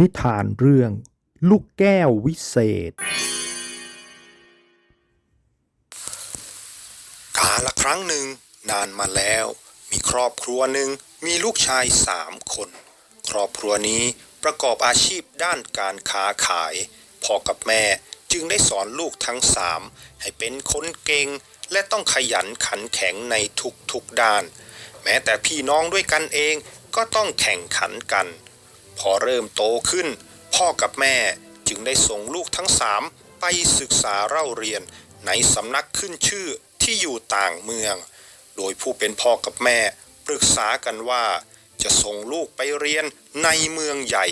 นิทานเรื่อง ลูกแก้ววิเศษ กาละครั้งหนึ่งนานมาแล้ว มีครอบครัวหนึ่งมีลูกชายสามคน ครอบครัวนี้ประกอบอาชีพด้านการค้าขาย พ่อกับแม่จึงได้สอนลูกทั้งสามให้เป็นคนเก่ง และต้องขยันขันแข็งในทุกๆด้าน แม้แต่พี่น้องด้วยกันเองก็ต้องแข่งขันกัน พอเริ่มโตขึ้น พ่อกับแม่จึงได้ส่งลูกทั้งสามไปศึกษาเล่าเรียนในสำนักขึ้นชื่อที่อยู่ต่างเมือง โดยผู้เป็นพ่อกับแม่ปรึกษากันว่า จะส่งลูกไปเรียนในเมืองใหญ่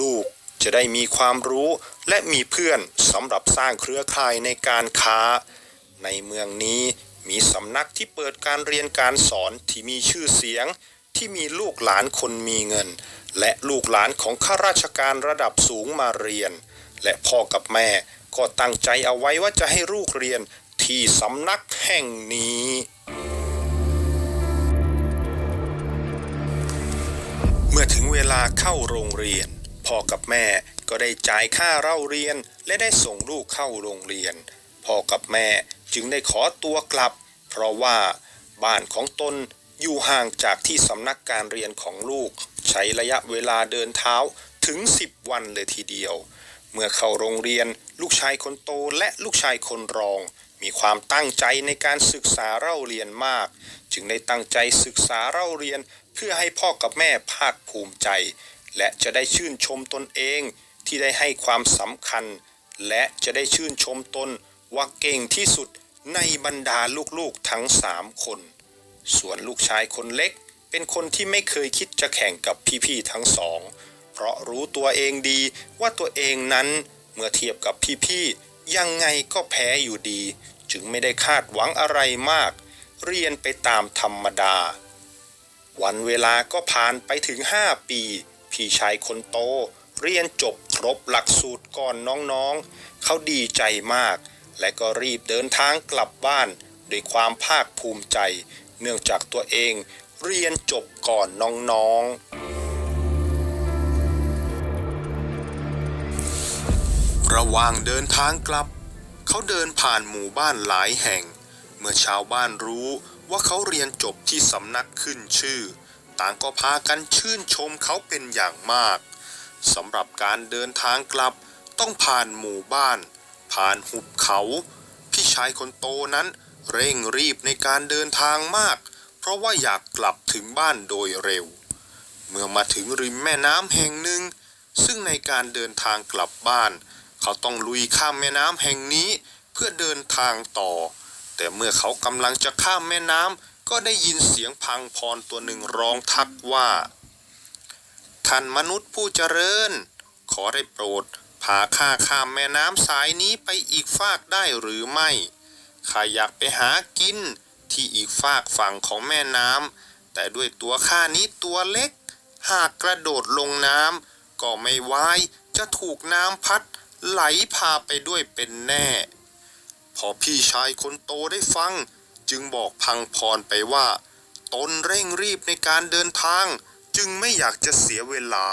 ลูกจะได้มีความรู้และมีเพื่อนสำหรับสร้างเครือข่ายในการค้า ในเมืองนี้มีสำนักที่เปิดการเรียนการสอนที่มีชื่อเสียง ที่มีลูกหลานคนมีเงิน และลูกหลานของข้าราชการระดับสูงมาเรียน และพ่อกับแม่ก็ตั้งใจเอาไว้ว่าจะให้ลูกเรียนที่สำนักแห่งนี้เมื่อถึงเวลาเข้าโรงเรียน พ่อกับแม่ก็ได้จ่ายค่าเล่าเรียนและได้ส่งลูกเข้าโรงเรียน พ่อกับแม่จึงได้ขอตัวกลับ เพราะว่าบ้านของตน อยู่ห่างจากที่สำนักการเรียนของลูก ใช้ระยะเวลาเดินเท้าถึง 10 วันเลยทีเดียว เมื่อเข้าโรงเรียนลูกชายคนโตและลูกชายคนรอง มีความตั้งใจในการศึกษาเล่าเรียนมาก จึงได้ตั้งใจศึกษาเล่าเรียน เพื่อให้พ่อกับแม่ภาคภูมิใจ และจะได้ชื่นชมตนเองที่ได้ให้ความสำคัญ และจะได้ชื่นชมตนว่าเก่งที่สุดในบรรดาลูกๆทั้งสามคน ส่วนลูกชายคนเล็ก เป็นคนที่ไม่เคยคิดจะแข่งกับพี่ๆทั้งสอง เพราะรู้ตัวเองดีว่าตัวเองนั้นเมื่อเทียบกับพี่ๆยังไงก็แพ้อยู่ดี จึงไม่ได้คาดหวังอะไรมาก เรียนไปตามธรรมดา วันเวลาก็ผ่านไปถึง 5 ปี พี่ชายคนโต เรียนจบครบหลักสูตรก่อนน้องๆ เขาดีใจมาก และก็รีบเดินทางกลับบ้าน ด้วยความภาคภูมิใจ เนื่องจากตัวเองเรียนจบก่อนน้องๆ ระหว่างเดินทางกลับ เขาเดินผ่านหมู่บ้านหลายแห่ง เมื่อชาวบ้านรู้ว่าเขาเรียนจบที่สำนักขึ้นชื่อ ต่างก็พากันชื่นชมเขาเป็นอย่างมากสำหรับการเดินทางกลับต้องผ่านหมู่บ้าน ผ่านหุบเขา พี่ชายคนโตนั้น เร่งรีบในการเดินทางมาก เพราะว่าอยากกลับถึงบ้านโดยเร็ว เมื่อมาถึงริมแม่น้ำแห่งหนึ่ง ซึ่งในการเดินทางกลับบ้าน เขาต้องลุยข้ามแม่น้ำแห่งนี้เพื่อเดินทางต่อ แต่เมื่อเขากำลังจะข้ามแม่น้ำก็ได้ยินเสียงพังพรตัวหนึ่งร้องทักว่า ท่านมนุษย์ผู้เจริญ ขอได้โปรดพาข้าข้ามแม่น้ำสายนี้ไปอีกฟากได้หรือไม่ ข้าอยากไปหากินที่อีกฟากฝั่งของแม่น้ำแต่ด้วยตัวข้านี้ตัวเล็ก หากกระโดดลงน้ำก็ไม่วายจะถูกน้ำพัดไหลพาไปด้วยเป็นแน่ พอพี่ชายคนโตได้ฟัง จึงบอกพังพรไปว่า ตนเร่งรีบในการเดินทาง จึงไม่อยากจะเสียเวลา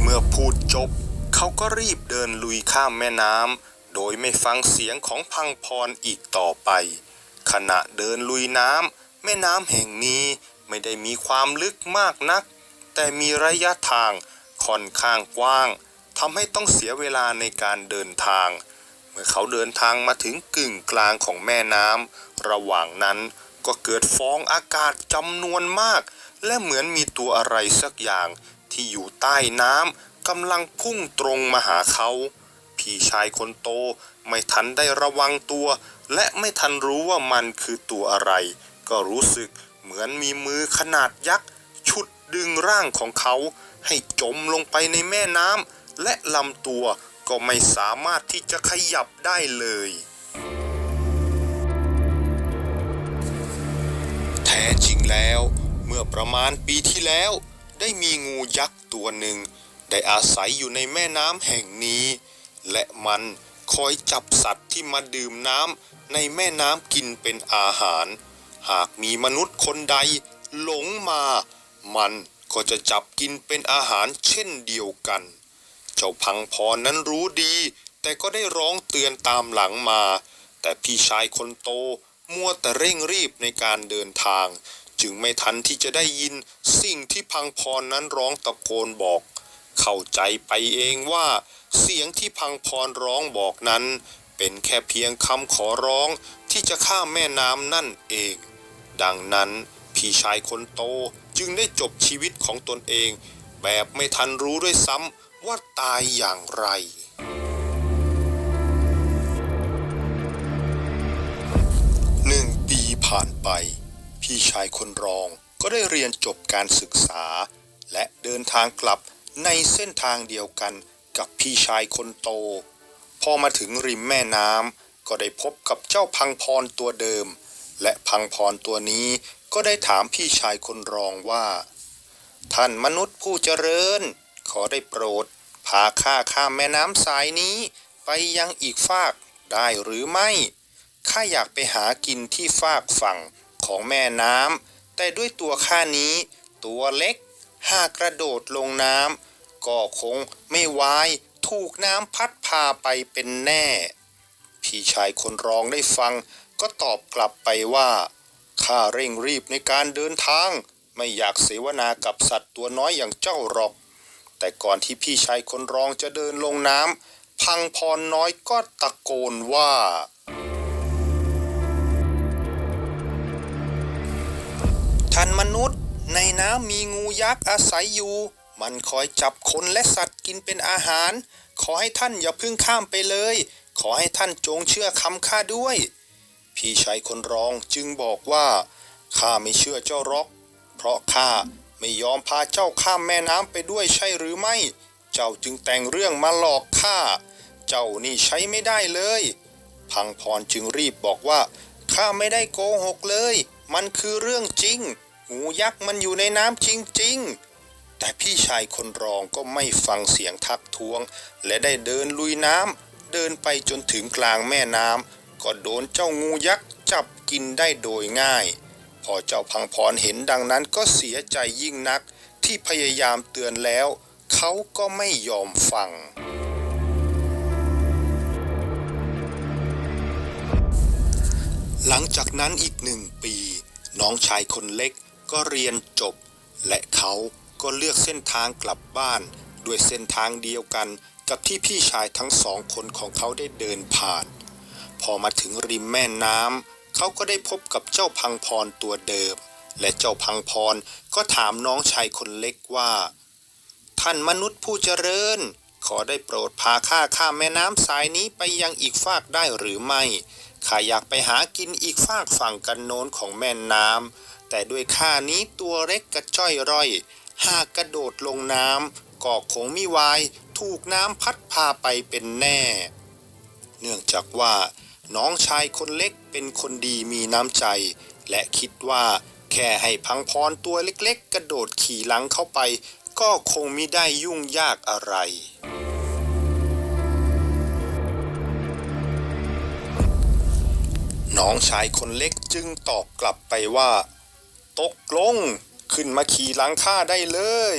เมื่อพูดจบ เขาก็รีบเดินลุยข้ามแม่น้ำโดยไม่ฟังเสียงของพังพรอีกต่อไป ขณะเดินลุยน้ำแม่น้ำแห่งนี้ไม่ได้มีความลึกมากนัก แต่มีระยะทางค่อนข้างกว้างทำให้ต้องเสียเวลาในการเดินทาง เมื่อเขาเดินทางมาถึงกึ่งกลางของแม่น้ำระหว่างนั้นก็เกิดฟองอากาศจำนวนมาก และเหมือนมีตัวอะไรสักอย่างที่อยู่ใต้น้ำ กำลังพุ่งตรงมาหาเขา พี่ชายคนโตไม่ทันได้ระวังตัว และไม่ทันรู้ว่ามันคือตัวอะไร ก็รู้สึกเหมือนมีมือขนาดยักษ์ฉุดดึงร่างของเขา ให้จมลงไปในแม่น้ำและลำตัวก็ไม่สามารถที่จะขยับได้เลย แท้จริงแล้ว เมื่อประมาณปีที่แล้ว ได้มีงูยักษ์ตัวหนึ่ง ได้อาศัยอยู่ในแม่น้ำแห่งนี้ และมันคอยจับสัตว์ที่มาดื่มน้ำในแม่น้ำกินเป็นอาหาร หากมีมนุษย์คนใดหลงมา มันก็จะจับกินเป็นอาหารเช่นเดียวกัน เจ้าพังพรนั้นรู้ดี แต่ก็ได้ร้องเตือนตามหลังมา แต่พี่ชายคนโตมัวแต่เร่งรีบในการเดินทาง จึงไม่ทันที่จะได้ยินสิ่งที่พังพรนั้นร้องตะโกนบอก เข้าใจไปเองว่า เสียงที่พังพรร้องบอกนั้น เป็นแค่เพียงคำขอร้องที่จะข้ามแม่น้ำนั่นเอง ดังนั้นพี่ชายคนโตจึงได้จบชีวิตของตนเอง แบบไม่ทันรู้ด้วยซ้ำว่าตายอย่างไรหนึ่งปีผ่านไป พี่ชายคนรองก็ได้เรียนจบการศึกษา และเดินทางกลับ ในเส้นทางเดียวกันกับพี่ชายคนโต พอมาถึงริมแม่น้ำก็ได้พบกับเจ้าพังพรตัวเดิม และพังพรตัวนี้ก็ได้ถามพี่ชายคนรองว่า ท่านมนุษย์ผู้เจริญ ขอได้โปรด พาข้าข้ามแม่น้ำสายนี้ไปยังอีกฟากได้หรือไม่ ข้าอยากไปหากินที่ฟากฝั่งของแม่น้ำแต่ด้วยตัวข้านี้ตัวเล็ก หากกระโดดลงน้ำก็คงไม่วายถูกน้ำพัดพาไปเป็นแน่ พี่ชายคนรองได้ฟัง ก็ตอบกลับไปว่าข้าเร่งรีบในการเดินทาง ไม่อยากเสวนากับสัตว์ตัวน้อยอย่างเจ้าหรอก แต่ก่อนที่พี่ชายคนรองจะเดินลงน้ำพังพรน้อยก็ตะโกนว่าท่านมนุษย์ ในน้ำมีงูยักษ์อาศัยอยู่ มันคอยจับคนและสัตว์กินเป็นอาหาร ขอให้ท่านอย่าเพิ่งข้ามไปเลย ขอให้ท่านจงเชื่อคำข้าด้วย พี่ชายคนรองจึงบอกว่าข้าไม่เชื่อเจ้าหรอก เพราะข้าไม่ยอมพาเจ้าข้ามแม่น้ำไปด้วยใช่หรือไม่ เจ้าจึงแต่งเรื่องมาหลอกข้า เจ้านี่ใช้ไม่ได้เลย พังพรจึงรีบบอกว่าข้าไม่ได้โกหกเลย มันคือเรื่องจริง งูยักษ์มันอยู่ในน้ำจริงๆ แต่พี่ชายคนรองก็ไม่ฟังเสียงทักท้วง และได้เดินลุยน้ำเดินไปจนถึงกลางแม่น้ำก็โดนเจ้างูยักษ์จับกินได้โดยง่าย พอเจ้าพังพรเห็นดังนั้นก็เสียใจยิ่งนักที่พยายามเตือนแล้ว เขาก็ไม่ยอมฟังหลังจากนั้นอีกหนึ่งปี น้องชายคนเล็ก ก็เรียนจบ และเขาก็เลือกเส้นทางกลับบ้าน ด้วยเส้นทางเดียวกันกับที่พี่ชายทั้งสองคนของเขาได้เดินผ่าน พอมาถึงริมแม่น้ำเขาก็ได้พบกับเจ้าพังพรตัวเดิม และเจ้าพังพรก็ถามน้องชายคนเล็กว่า ท่านมนุษย์ผู้เจริญ ขอได้โปรดพาข้าข้ามแม่น้ำสายนี้ไปยังอีกฟากได้หรือไม่ข้าอยากไปหากินอีกฟากฝั่งกันโน้นของแม่น้ำ แต่ด้วยข้านี้ตัวเล็กกระจ้อยร่อย หากกระโดดลงน้ำก็คงมิวายถูกน้ำพัดพาไปเป็นแน่ เนื่องจากว่าน้องชายคนเล็กเป็นคนดีมีน้ำใจ และคิดว่าแค่ให้พังพรตัวเล็กๆ กระโดดขี่หลังเข้าไป ก็คงมิได้ยุ่งยากอะไรน้องชายคนเล็กจึงตอบกลับไปว่า ตกลง ขึ้นมาขี่หลังข้าได้เลย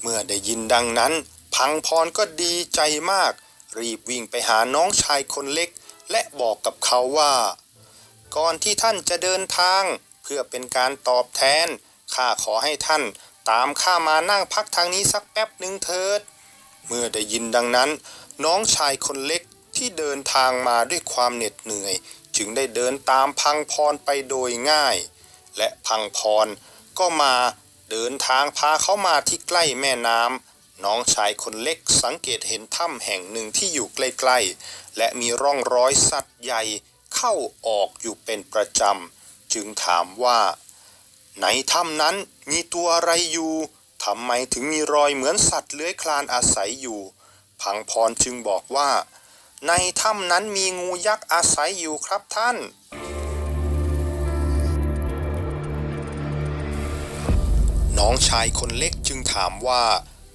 เมื่อได้ยินดังนั้น พังพรก็ดีใจมาก รีบวิ่งไปหาน้องชายคนเล็ก และบอกกับเขาว่า ก่อนที่ท่านจะเดินทาง เพื่อเป็นการตอบแทนข้าขอให้ท่านตามข้ามานั่งพักทางนี้สักแป๊บหนึ่งเถิด เมื่อได้ยินดังนั้น น้องชายคนเล็กที่เดินทางมาด้วยความเหน็ดเหนื่อย จึงได้เดินตามพังพรไปโดยง่าย และพังพร ก็มาเดินทางพาเขามาที่ใกล้แม่น้ำน้องชายคนเล็กสังเกตเห็นถ้ำแห่งหนึ่งที่อยู่ใกล้ๆ และมีร่องรอยสัตว์ใหญ่เข้าออกอยู่เป็นประจำ จึงถามว่า ในถ้ำนั้นมีตัวอะไรอยู่ทำไมถึงมีรอยเหมือนสัตว์เลื้อยคลานอาศัยอยู่ พังพรจึงบอกว่า ในถ้ำนั้นมีงูยักษ์อาศัยอยู่ครับท่าน น้องชายคนเล็กจึงถามว่า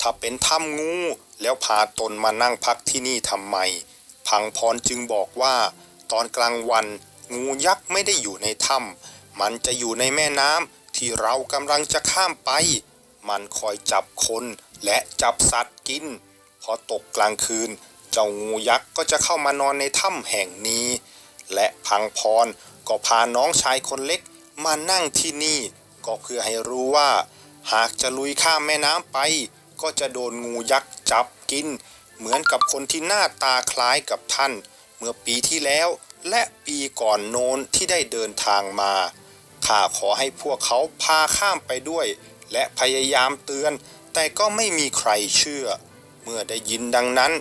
ถ้าเป็นถ้ำงู แล้วพาตนมานั่งพักที่นี่ทำไม พังพรจึงบอกว่า ตอนกลางวัน งูยักษ์ไม่ได้อยู่ในถ้ำมันจะอยู่ในแม่น้ำที่เรากำลังจะข้ามไป มันคอยจับคนและจับสัตว์กิน พอตกกลางคืน เจ้างูยักษ์ก็จะเข้ามานอนในถ้ำแห่งนี้ และพังพรก็พาน้องชายคนเล็กมานั่งที่นี่ ก็เพื่อให้รู้ว่า หากจะลุยข้ามแม่น้ำไป ก็จะโดนงูยักษ์จับกิน เหมือนกับคนที่หน้าตาคล้ายกับท่าน เมื่อปีที่แล้วและปีก่อนโน้นที่ได้เดินทางมาข้าขอให้พวกเขาพาข้ามไปด้วย และพยายามเตือน แต่ก็ไม่มีใครเชื่อ เมื่อได้ยินดังนั้น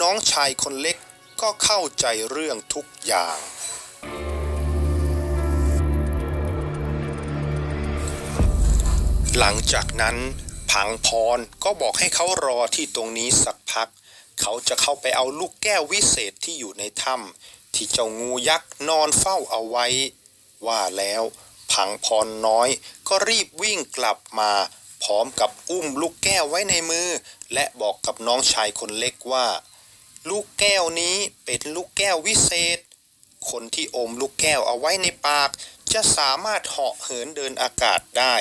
น้องชายคนเล็กก็เข้าใจเรื่องทุกอย่าง หลังจากนั้นพังพรก็บอกให้เขารอที่ตรงนี้สักพัก เขาจะเข้าไปเอาลูกแก้ววิเศษที่อยู่ในถ้ำที่เจ้างูยักษ์นอนเฝ้าเอาไว้ ว่าแล้วพังพรน้อยก็รีบวิ่งกลับมา พร้อมกับอุ้มลูกแก้วไว้ในมือ และบอกกับน้องชายคนเล็กว่า ลูกแก้วนี้เป็นลูกแก้ววิเศษ คนที่อมลูกแก้วเอาไว้ในปาก จะสามารถเหาะเหินเดินอากาศได้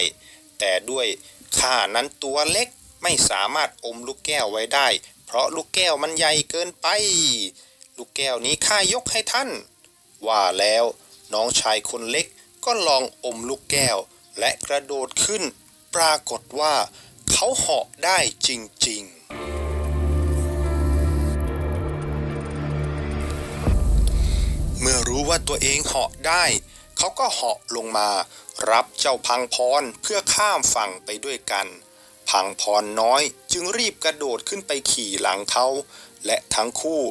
แต่ด้วยข้านั้นตัวเล็กไม่สามารถอมลูกแก้วไว้ได้ เพราะลูกแก้วมันใหญ่เกินไป ลูกแก้วนี้ข้ายกให้ท่าน ว่าแล้วน้องชายคนเล็กก็ลองอมลูกแก้ว และกระโดดขึ้น ปรากฏว่า เขาเหาะได้จริง ๆเมื่อรู้ว่าตัวเองเหาะได้ เขาก็เหาะลงมา รับเจ้าพังพรเพื่อข้ามฝั่งไปด้วยกัน พังพรน้อยจึงรีบกระโดดขึ้นไปขี่หลังเขาและทั้งคู่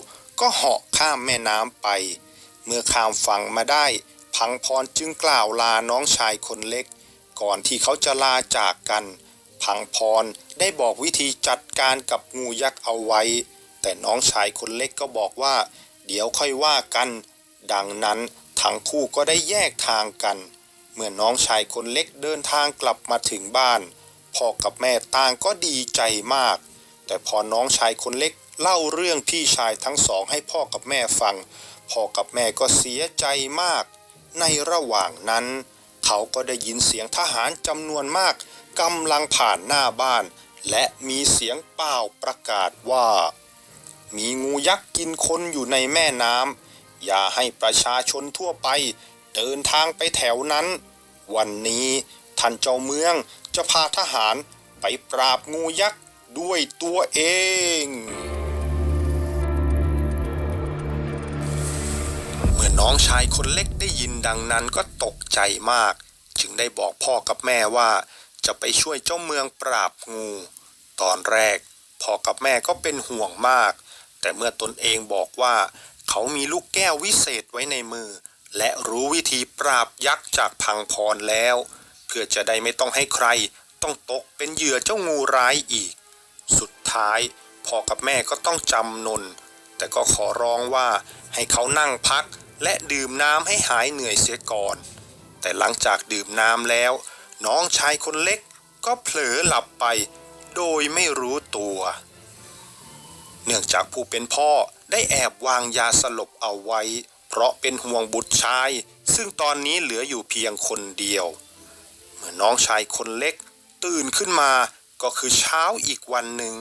ก็เหาะข้ามแม่น้ำไป เมื่อข้ามฝั่งมาได้ พังพรจึงกล่าวลาน้องชายคนเล็ก ก่อนที่เขาจะลาจากกัน พังพรได้บอกวิธีจัดการกับงูยักษ์เอาไว้ แต่น้องชายคนเล็กก็บอกว่า เดี๋ยวค่อยว่ากัน ดังนั้น ทั้งคู่ก็ได้แยกทางกัน เมื่อน้องชายคนเล็กเดินทางกลับมาถึงบ้าน พ่อกับแม่ต่างก็ดีใจมาก แต่พอน้องชายคนเล็กเล่าเรื่องพี่ชายทั้งสองให้พ่อกับแม่ฟัง พ่อกับแม่ก็เสียใจมาก ในระหว่างนั้น เขาก็ได้ยินเสียงทหารจำนวนมากกำลังผ่านหน้าบ้าน และมีเสียงเป่าประกาศว่า มีงูยักษ์กินคนอยู่ในแม่น้ำ อย่าให้ประชาชนทั่วไป เดินทางไปแถวนั้น วันนี้ท่านเจ้าเมืองจะพาทหารไปปราบงูยักษ์ด้วยตัวเอง เมื่อน้องชายคนเล็กได้ยินดังนั้นก็ตกใจมาก จึงได้บอกพ่อกับแม่ว่าจะไปช่วยเจ้าเมืองปราบงู ตอนแรกพ่อกับแม่ก็เป็นห่วงมาก แต่เมื่อตนเองบอกว่า เขามีลูกแก้ววิเศษไว้ในมือ และรู้วิธีปราบยักษ์จากพังพรแล้ว เพื่อจะได้ไม่ต้องให้ใคร ต้องตกเป็นเหยื่อเจ้างูร้ายอีก สุดท้ายพ่อกับแม่ก็ต้องจำนน แต่ก็ขอร้องว่าให้เขานั่งพักและดื่มน้ำให้หายเหนื่อยเสียก่อน แต่หลังจากดื่มน้ำแล้ว น้องชายคนเล็กก็เผลอหลับไป โดยไม่รู้ตัว เนื่องจากผู้เป็นพ่อ ได้แอบวางยาสลบเอาไว้ เพราะเป็นห่วงบุตรชาย ซึ่งตอนนี้เหลืออยู่เพียงคนเดียว เมื่อน้องชายคนเล็ก ตื่นขึ้นมาก็คือเช้าอีกวันหนึ่ง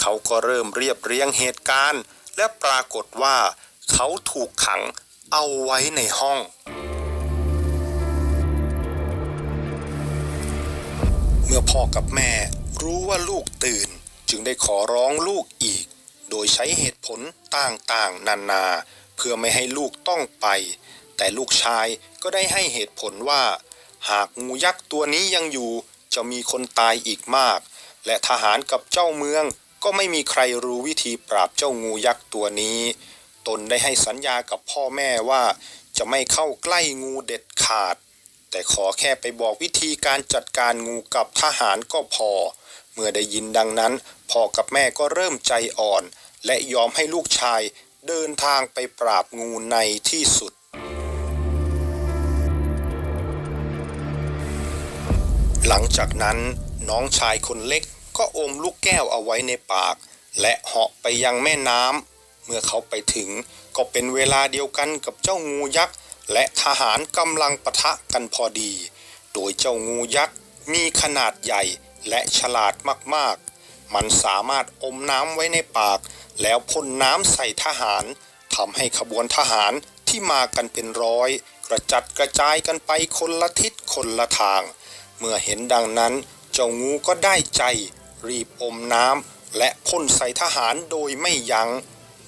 เขาก็เริ่มเรียบเรียงเหตุการณ์ และปรากฏว่า เขาถูกขังเอาไว้ในห้องเมื่อพ่อกับแม่รู้ว่าลูกตื่นจึงได้ขอร้องลูกอีก โดยใช้เหตุผลต่างๆ นานา เพื่อไม่ให้ลูกต้องไป แต่ลูกชายก็ได้ให้เหตุผลว่า หากงูยักษ์ตัวนี้ยังอยู่จะมีคนตายอีกมาก และทหารกับเจ้าเมืองก็ไม่มีใครรู้วิธีปราบเจ้างูยักษ์ตัวนี้ ตนได้ให้สัญญากับพ่อแม่ว่า จะไม่เข้าใกล้งูเด็ดขาด แต่ขอแค่ไปบอกวิธีการจัดการงูกับทหารก็พอ เมื่อได้ยินดังนั้นพ่อกับแม่ก็เริ่มใจอ่อน และยอมให้ลูกชายเดินทางไปปราบงูในที่สุด หลังจากนั้นน้องชายคนเล็กก็อมลูกแก้วเอาไว้ในปาก และเหาะไปยังแม่น้ำเมื่อเขาไปถึงก็เป็นเวลาเดียวกันกับเจ้างูยักษ์และทหารกำลังปะทะกันพอดี โดยเจ้างูยักษ์มีขนาดใหญ่และฉลาดมาก มันสามารถอมน้ำไว้ในปาก แล้วพ่นน้ำใส่ทหารทำให้ขบวนทหารที่มากันเป็นร้อย กระจัดกระจายกันไปคนละทิศคนละทาง เมื่อเห็นดังนั้น เจ้างูก็ได้ใจ รีบอมน้ำและพ่นใส่ทหารโดยไม่ยัง้ง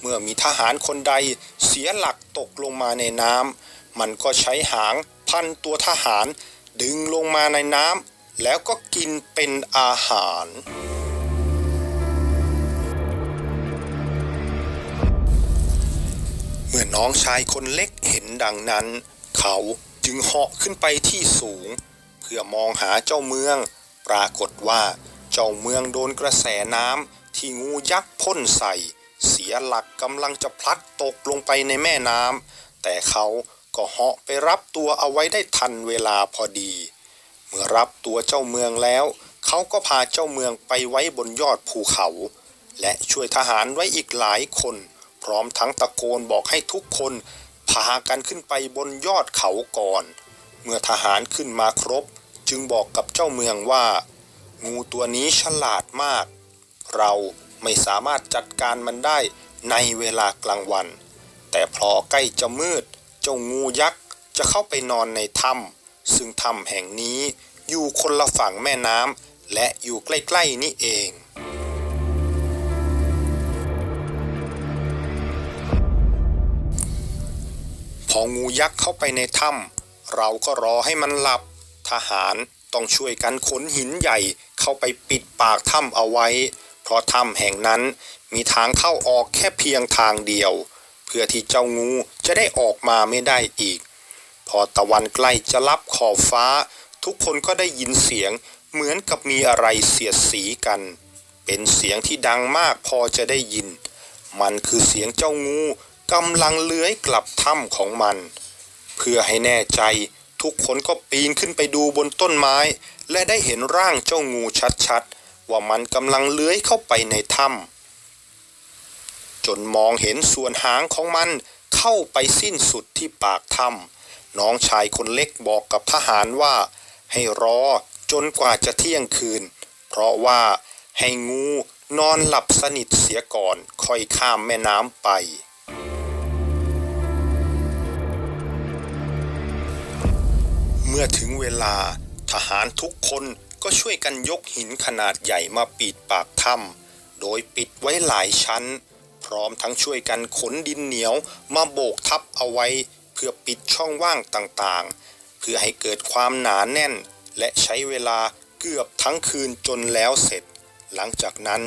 เมื่อมีทหารคนใดเสียหลักตกลงมาในน้ำมันก็ใช้หางพันตัวทหารดึงลงมาในน้ำแล้วก็กินเป็นอาหาร น้องชายคนเล็กเห็นดังนั้น เขาจึงเหาะขึ้นไปที่สูง เพื่อมองหาเจ้าเมือง ปรากฏว่าเจ้าเมืองโดนกระแสน้ำที่งูยักษ์พ่นใส่ เสียหลักกำลังจะพลัดตกลงไปในแม่น้ำแต่เขาก็เหาะไปรับตัวเอาไว้ได้ทันเวลาพอดี เมื่อรับตัวเจ้าเมืองแล้ว เขาก็พาเจ้าเมืองไปไว้บนยอดภูเขา และช่วยทหารไว้อีกหลายคน พร้อมทั้งตะโกนบอกให้ทุกคนพากันขึ้นไปบนยอดเขาก่อน เมื่อทหารขึ้นมาครบ จึงบอกกับเจ้าเมืองว่า งูตัวนี้ฉลาดมาก เราไม่สามารถจัดการมันได้ในเวลากลางวัน แต่พอใกล้จะมืด เจ้างูยักษ์จะเข้าไปนอนในถ้ำซึ่งถ้ำแห่งนี้อยู่คนละฝั่งแม่น้ำและอยู่ใกล้ ๆ นี่เอง องูยักษ์เข้าไปในถ้ำเราก็รอให้มันหลับ ทหารต้องช่วยกันขนหินใหญ่เข้าไปปิดปากถ้ำเอาไว้ เพราะถ้ำแห่งนั้นมีทางเข้าออกแค่เพียงทางเดียว เพื่อที่เจ้างูจะได้ออกมาไม่ได้อีก พอตะวันใกล้จะลับขอบฟ้า ทุกคนก็ได้ยินเสียงเหมือนกับมีอะไรเสียดสีกัน เป็นเสียงที่ดังมากพอจะได้ยิน มันคือเสียงเจ้างู กำลังเลื้อยกลับถ้ำของมัน เพื่อให้แน่ใจทุกคนก็ปีนขึ้นไปดูบนต้นไม้ และได้เห็นร่างเจ้างูชัดๆ ว่ามันกำลังเลื้อยเข้าไปในถ้ำจนมองเห็นส่วนหางของมันเข้าไปสิ้นสุดที่ปากถ้ำน้องชายคนเล็กบอกกับทหารว่า ให้รอจนกว่าจะเที่ยงคืน เพราะว่าให้งูนอนหลับสนิทเสียก่อนค่อยข้ามแม่น้ำไป เมื่อถึงเวลาทหารทุกคนก็ช่วยกันยกหินขนาดใหญ่มาปิดปากถ้ำโดยปิดไว้หลายชั้น พร้อมทั้งช่วยกันขนดินเหนียวมาโบกทับเอาไว้ เพื่อปิดช่องว่างต่างๆ เพื่อให้เกิดความหนาแน่น และใช้เวลาเกือบทั้งคืนจนแล้วเสร็จ หลังจากนั้น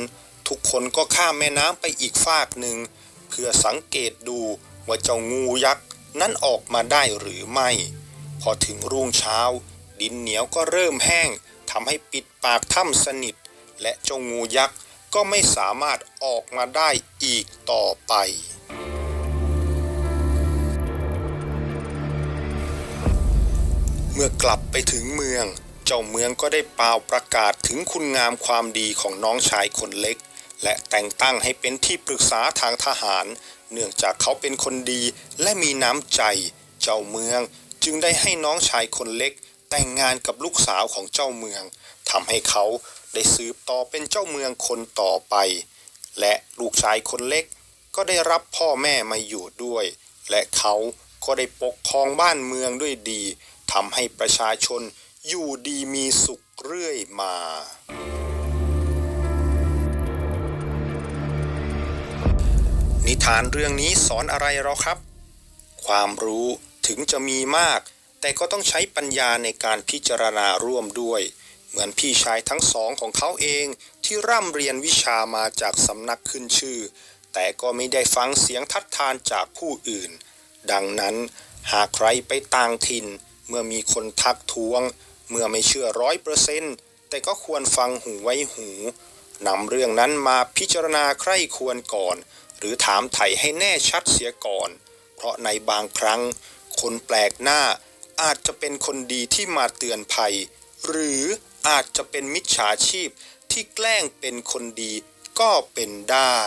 ทุกคนก็ข้ามแม่น้ำไปอีกฟากหนึ่ง เพื่อสังเกตดูว่าเจ้างูยักษ์นั้นออกมาได้หรือไม่ พอถึงรุ่งเช้า ดินเหนียวก็เริ่มแห้งทำให้ปิดปากถ้ำสนิท และเจ้างูยักษ์ก็ไม่สามารถออกมาได้อีกต่อไปเมื่อกลับไปถึงเมือง เจ้าเมืองก็ได้เป่าประกาศถึงคุณงามความดีของน้องชายคนเล็ก และแต่งตั้งให้เป็นที่ปรึกษาทางทหาร เนื่องจากเขาเป็นคนดีและมีน้ำใจ เจ้าเมือง จึงได้ให้น้องชายคนเล็ก แต่งงานกับลูกสาวของเจ้าเมืองทำให้เขาได้สืบต่อเป็นเจ้าเมืองคนต่อไป และลูกชายคนเล็กก็ได้รับพ่อแม่มาอยู่ด้วย และเขาก็ได้ปกครองบ้านเมืองด้วยดีทำให้ประชาชนอยู่ดีมีสุขเรื่อยมานิทานเรื่องนี้สอนอะไรเราครับ ความรู้ ถึงจะมีมาก แต่ก็ต้องใช้ปัญญาในการพิจารณาร่วมด้วย เหมือนพี่ชายทั้งสองของเขาเองที่ร่ำเรียนวิชามาจากสำนักขึ้นชื่อ แต่ก็ไม่ได้ฟังเสียงทัดทานจากผู้อื่น ดังนั้น หากใครไปต่างถิ่น เมื่อมีคนทักท้วง เมื่อไม่เชื่อร้อยเปอร์เซนต์แต่ก็ควรฟังหูไว้หูนำเรื่องนั้นมาพิจารณาใคร่ควรก่อน หรือถามไถ่ให้แน่ชัดเสียก่อน เพราะในบางครั้ง คนแปลกหน้า อาจจะเป็นคนดีที่มาเตือนภัย หรืออาจจะเป็นมิจฉาชีพที่แกล้งเป็นคนดีก็เป็นได้